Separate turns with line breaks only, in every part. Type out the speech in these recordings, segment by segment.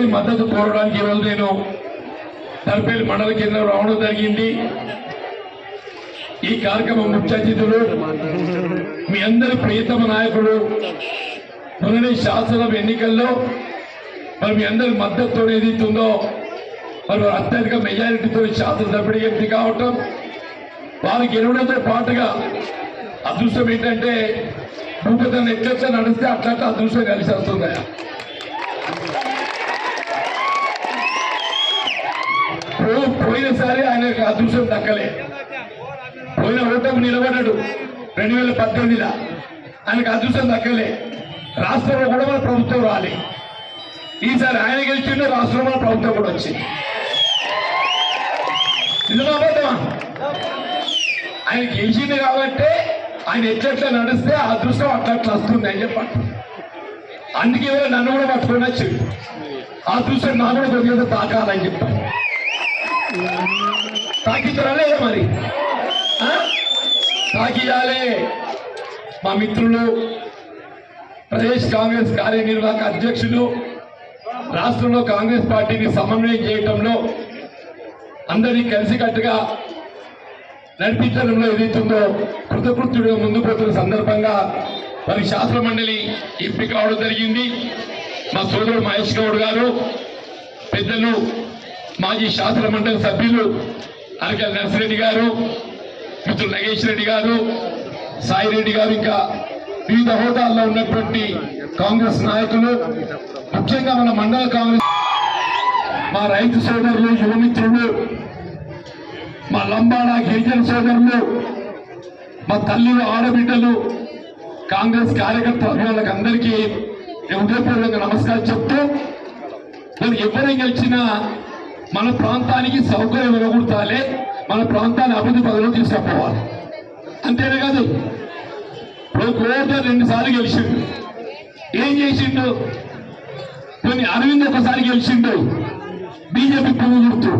ప్రజల మద్దతు కోరడానికి ఈరోజు నేను తర్పేలి మండల కేంద్రం రావడం జరిగింది. ఈ కార్యక్రమం ముఖ్య అతిథులు మీ అందరి ప్రియతమ నాయకుడు మొన్ననే శాసనసభ ఎన్నికల్లో మరి మీ అందరి మద్దతుతో ఏదైతుందో మరి అత్యధిక మెజారిటీతో శాసనసభ్యుడికి ఎంపిక కావటం. వారికి గెలవడంతో పాటుగా అదృష్టం ఏంటంటే భూపతిని ఎట్లా నడిస్తే అట్లా అదృష్టం కలిసి వస్తుందా పోయినసారి ఆయనకు అదృష్టం దక్కలే. పోయిన ఓటమి నిలబడ్డాడు రెండు వేల పద్దెనిమిదిలో. ఆయనకు అదృష్టం దక్కలే. రాష్ట్రంలో కూడా మన ప్రభుత్వం రాలి. ఈసారి ఆయన గెలిచిండు రాష్ట్రంలో ప్రభుత్వం కూడా వచ్చింది. అబద్ధమా? ఆయన గెలిచింది కాబట్టి ఆయన ఎట్లట్లా నడిస్తే అదృష్టం అట్లా వస్తుంది అని చెప్పండి. అందుకే నన్ను కూడా పట్టుకొని వచ్చింది ఆ అదృష్టం నా కూడా తాకాలని చెప్పాను తాకిస్తారా మరి. తాకియాలే. మా మిత్రులు ప్రదేశ్ కాంగ్రెస్ కార్యనిర్వాహక అధ్యక్షులు రాష్ట్రంలో కాంగ్రెస్ పార్టీని సమన్వయం చేయటంలో అందరినీ కలిసికట్టుగా నడిపించడంలో ఏదైతుందో కృతకృత్యుడిగా ముందు పోతున్న సందర్భంగా మరి శాస్త్ర మండలి ఎంపిక కావడం జరిగింది. మా సోదరుడు మహేష్ గౌడ్ గారు పెద్దలు మాజీ శాసన మండలి సభ్యులు అనకల్ నర్సిరెడ్డి గారు మిత్రులు నగేష్ రెడ్డి గారు సాయిరెడ్డి గారు ఇంకా వివిధ హోదాల్లో ఉన్నటువంటి కాంగ్రెస్ నాయకులు ముఖ్యంగా మన మండల కాంగ్రెస్ మా రైతు సోదరులు యువమిత్రులు మా లంబాడా గిరిజన సోదరులు మా తల్లి ఆడబిడ్డలు కాంగ్రెస్ కార్యకర్త అభిమానులకు అందరికీ హృదయపూర్వకంగా నమస్కారం చెప్తూ నేను ఎవరు గెలిచినా మన ప్రాంతానికి సౌకర్యం వెలగొడతాలే మన ప్రాంతాన్ని అభివృద్ధి పదవిలో తీసుకుపోవాలి. అంతేనే కాదు ఇప్పుడు కోట రెండుసార్లు గెలిచిండు. ఏం చేసిండు? కొన్ని అరవింద్ ఒకసారి గెలిచిండు. బీజేపీ పువ్వు గుర్తు.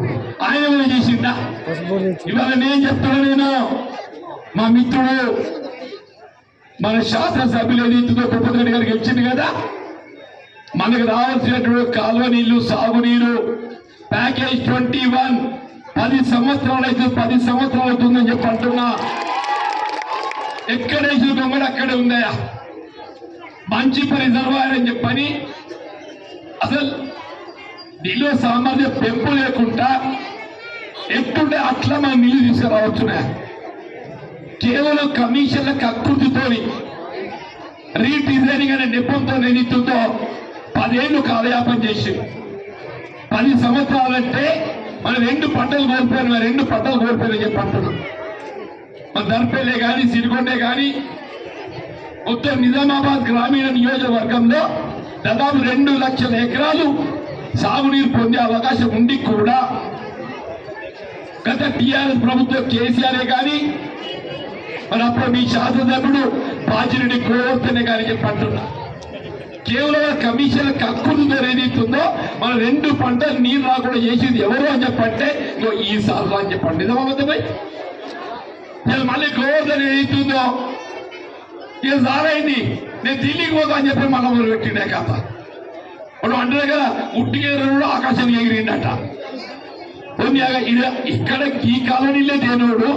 ఆయన ఏమైనా చేసిండా? ఇవాళ నేను చెప్తున్నా నేను. మా మిత్రుడు మన శాసనసభ్యులు ఏదైతుందో తిరుపతి రెడ్డి గారు గెలిచింది కదా? మనకు రావాల్సినటువంటి కాలువ నీళ్ళు సాగునీరు ప్యాకేజ్ ట్వంటీ వన్ పది సంవత్సరాలు అయితే పది సంవత్సరాలు అవుతుందని చెప్పి అంటున్నా. ఎక్కడేసిన బొమ్మలు అక్కడే ఉందయా మంచి పని జరవాలని చెప్పని అసలు నిలువ సామర్థ్యం పెంపు లేకుండా ఎట్టుంటే అట్లా మనం నీళ్ళు తీసుకురావచ్చునే కేవలం కమిషన్ల కకృతితో రీడిజైనింగ్ అనే నెపంతో నేనిస్తుందో పదేళ్ళు కాలయాపన చేసి. పది సంవత్సరాలంటే మన రెండు పంటలు కోల్పోయిన రెండు పంటలు కోల్పోయిన చెప్పి అంటున్నాం. మన దర్పేలే కానీ సిరికొండే కానీ మొత్తం నిజామాబాద్ గ్రామీణ నియోజకవర్గంలో దాదాపు రెండు లక్షల ఎకరాలు సాగునీరు పొందే అవకాశం ఉండి కూడా గత టీఆర్ఎస్ ప్రభుత్వం కేసీఆర్ కానీ మరి అప్పుడు మీ శాసనసభ్యుడు బాజిరెడ్డి గోవర్ధనే కానీ చెప్పి కేవలం కమిషన్ కక్కుడుతో ఏదైతుందో మన రెండు పంటలు నీరు రాకుండా చేసింది ఎవరు అని చెప్పంటే ఈ సార్లు అని చెప్పండి. నిజమవుతుంది నేను మళ్ళీ గోవర్ధన్ ఏదైతుందో ఇక సారైంది నేను ఢిల్లీకి పోతా అని చెప్పి మళ్ళీ మొదలు పెట్టిండే కథ వాడు అంటారు కదా ఉట్టిగేరుడు ఆకాశం ఎగిరిండట ఉంది ఇక్కడ ఈ కాలనీలే దేనోడు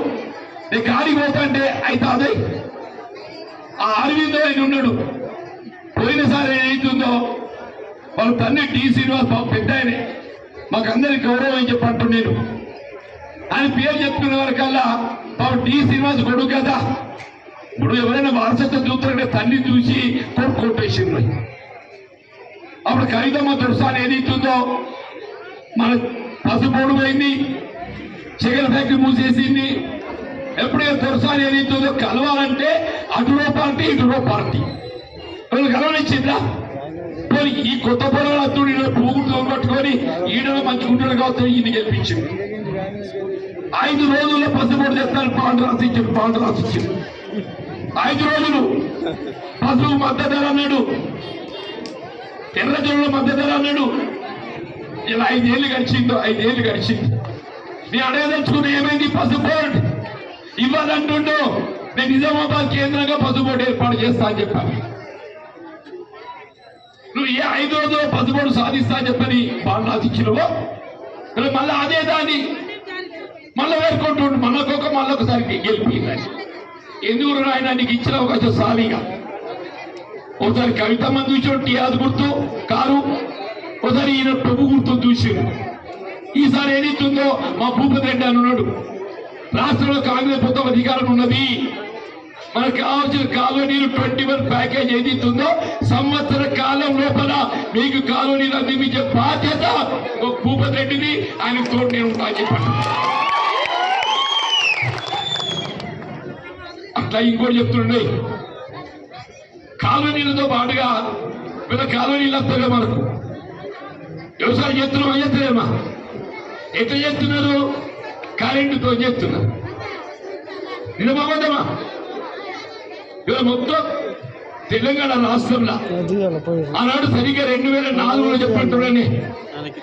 నేను కాడికి పోతా అంటే అయితే అదే ఆ అరవిందో ఆయన ఉన్నాడు. పోయినసారి ఏదైతుందో వాళ్ళ తండ్రి టీ శ్రీనివాస్ బాబు పెద్ద ఆయనే. మాకందరికి గౌరవం అని చెప్పి నేను ఆయన పేరు చెప్పుకునే వరకల్లా బాబు టీ శ్రీనివాస్ కొడుకు కదా. ఇప్పుడు ఎవరైనా వారసత్వం చూస్తారంటే తల్లి చూసి కొడుకు కొట్టేసిండ్రు. అప్పుడు కవితమ్మ దుర్సాన్ ఏదైతుందో మన పసుపోడు పోయింది చికెన్ ఫ్యాక్టరీ మూసేసింది. ఎప్పుడైనా దుర్సాన్ ఏదైతుందో కలవాలంటే అటులో పార్టీ ఇటులో పార్టీ వాళ్ళు గమనించిందా? పోనీ ఈ కొత్త పొలాలు అత్తుడు ఈడ పువ్వుతో పట్టుకొని ఈడలో మంచుకుంటాడు కావచ్చు ఈయన గెలిపించింది. ఐదు రోజుల్లో పసుపూడు తెస్తాను పాండు రాసిచ్చాడు పాండు రాసిచ్చాడు ఐదు రోజులు పసుపు మద్దతు ధర అన్నాడు. ఎర్రజొన్న మద్దతు ధర అన్నాడు. ఇలా ఐదేళ్ళు గడిచిందో ఐదేళ్ళు గడిచింది. నేను అడగదలుచుకున్న ఏమైంది? పసుపోర్ట్ ఇవ్వాలంటుండో. నేను నిజామాబాద్ కేంద్రంగా పసుపోర్ట్ ఏర్పాటు చేస్తా అని చెప్పాను. నువ్వు ఏ ఐదోదో పదమూడు సాధిస్తా చెప్పని వాళ్ళు రాసిచ్చినవో మళ్ళీ అదే దాన్ని మళ్ళీ వేరుకుంటుండు మళ్ళొక మళ్ళొకసారి గెలిపి. ఎందుకు ఆయన నీకు ఇచ్చిన అవకాశం సాలిగా? ఒకసారి కవితమ్మ చూసాడు టీఆర్ గుర్తు? కారు? ఒకసారి ఈయన ప్రభు గుర్తు చూసాడు. ఈసారి ఏదైతుందో మా భూపతి రెడ్డి అని ఉన్నాడు. రాష్ట్రంలో కాంగ్రెస్ ప్రభుత్వం అధికారం ఉన్నది. మనకు కావాల్సిన కాలనీలు ట్వంటీ వన్ ప్యాకేజ్ ఏదైతుందో సంవత్సర కాలం లోపల మీకు కాలనీలు అందించే బాధ్యత ఒక భూపతి రెడ్డిది. ఆయన తోడు నేను ఉంటా అని అట్లా ఇంకోటి చెప్తుండే. కాలనీలతో పాటుగా వీళ్ళ కాలనీలు వస్తాయి మనకు. వ్యవసాయం చేస్తున్నాం చేస్తలేమా ఎట్లా చేస్తున్నారు? కరెంటుతో చేస్తున్నారు. నిజమా ఇవాళ మొత్తం తెలంగాణ రాష్ట్రంలో ఆనాడు సరిగ్గా రెండు వేల నాలుగులో చెప్పంటున్నానే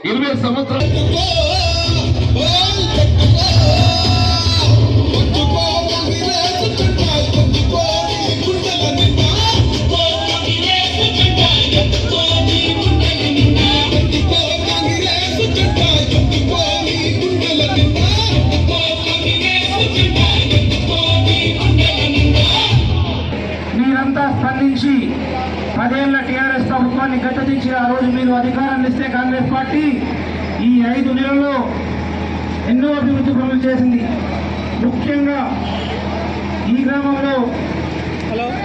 ఇరవై సంవత్సరాలు
గట్టదించి ఆ రోజు మీరు అధికారాన్ని ఇస్తే కాంగ్రెస్ పార్టీ ఈ ఐదు నెలల్లో ఎన్నో అభివృద్ధి పనులు చేసింది. ముఖ్యంగా ఈ గ్రామంలో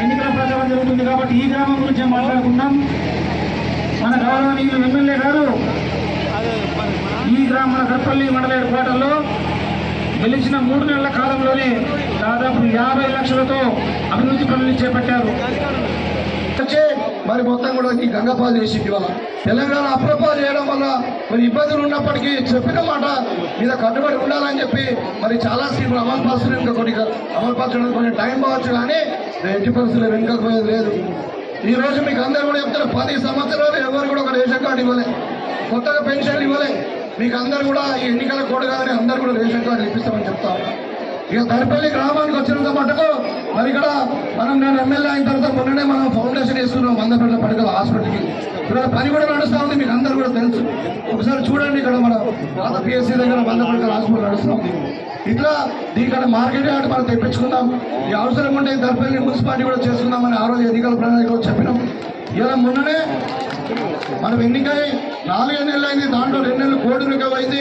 ఎన్నికల ప్రచారం జరుగుతుంది కాబట్టి ఈ గ్రామం గురించి మాట్లాడుకుందాం. మన గౌరవనీయులు ఎమ్మెల్యే గారు ఈ గ్రామ గర్పల్లి మండల కోటలో గెలిచిన మూడు నెలల కాలంలోనే దాదాపు యాభై లక్షలతో అభివృద్ధి పనులు చేపట్టారు.
మరి మొత్తం కూడా ఈ గంగపాలు చేసి ఇవాళ. తెలంగాణ అప్రపాలు చేయడం వల్ల మరి ఇబ్బందులు ఉన్నప్పటికీ చెప్పిన మాట మీద కట్టుబడి ఉండాలని చెప్పి మరి చాలా సీట్లు అమలు పరుస్తున్నారు. ఇంకా కొన్ని అమలు పరచడం కొంచెం టైం కావచ్చు కానీ ఎట్టి పరిస్థితులు వెనుకపోయేది లేదు. ఈ రోజు మీకు అందరు కూడా చెప్తారు పది సంవత్సరాలు ఎవరు కూడా ఒక రేషన్ కార్డు ఇవ్వలే. కొత్తగా పెన్షన్లు ఇవ్వలే. మీకు అందరు కూడా ఈ ఎన్నికల కోడ్ కాదని అందరు కూడా రేషన్ కార్డు ఇప్పిస్తామని చెప్తా ఇక దరిపల్లి గ్రామానికి వచ్చినంత మటుకు మరి ఇక్కడ మనం నేను ఎమ్మెల్యే అయిన తర్వాత మొన్ననే మనం ఫౌండేషన్ వేసుకున్నాం మందపేట పడగల హాస్పిటల్కి. ఇక్కడ పని కూడా నడుస్తూ ఉంది మీకు అందరు కూడా తెలుసు. ఒకసారి చూడండి ఇక్కడ మన పాత పిఎస్సీ దగ్గర మందపడగల హాస్పిటల్ నడుస్తూ ఉంది. ఇట్లా దీనికన్నా మార్కెట్ యార్డ్ మనం తెప్పించుకుందాం. ఈ అవసరం ఉంటే ఈ దరిపల్లి మున్సిపాలిటీ కూడా చేసుకుందామని ఆ రోజు ఎన్నికల ప్రణాళికలో చెప్పినాం. ఇలా మొన్ననే మనం ఎన్నికై నాలుగైదు నెలలు అయింది దాంట్లో రెండు నెలలు కోటి రూపాయలు అయింది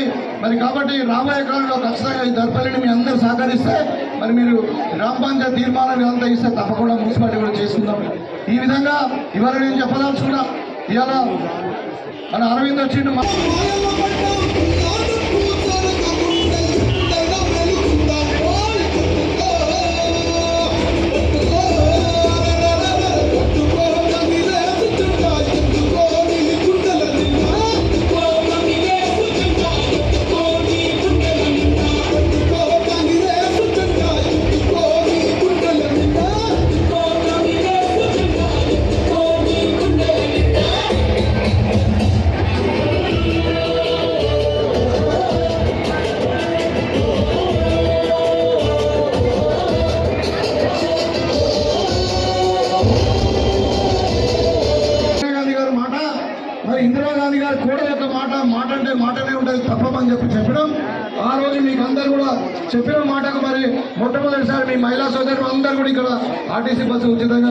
మరి కాబట్టి రాబోయే కాలంలో ఖచ్చితంగా ఈ దర్పల్లిని మీ అందరూ సహకరిస్తే మరి మీరు గ్రామ పంచాయతీ తీర్మానాన్ని అంతా ఇస్తే తప్పకుండా మున్సిపాలిటీ కూడా చేసుకుందాం ఈ విధంగా ఇవాళ నేను చెప్పదలుచుకున్నా ఇవాళ మన అరవింద్ వచ్చిండు చెప్పిన మాటకు మరి మొట్టమొదటిసారి మీ మహిళా సోదరులు అందరూ కూడా ఇక్కడ ఆర్టీసీ బస్సు ఉచితంగా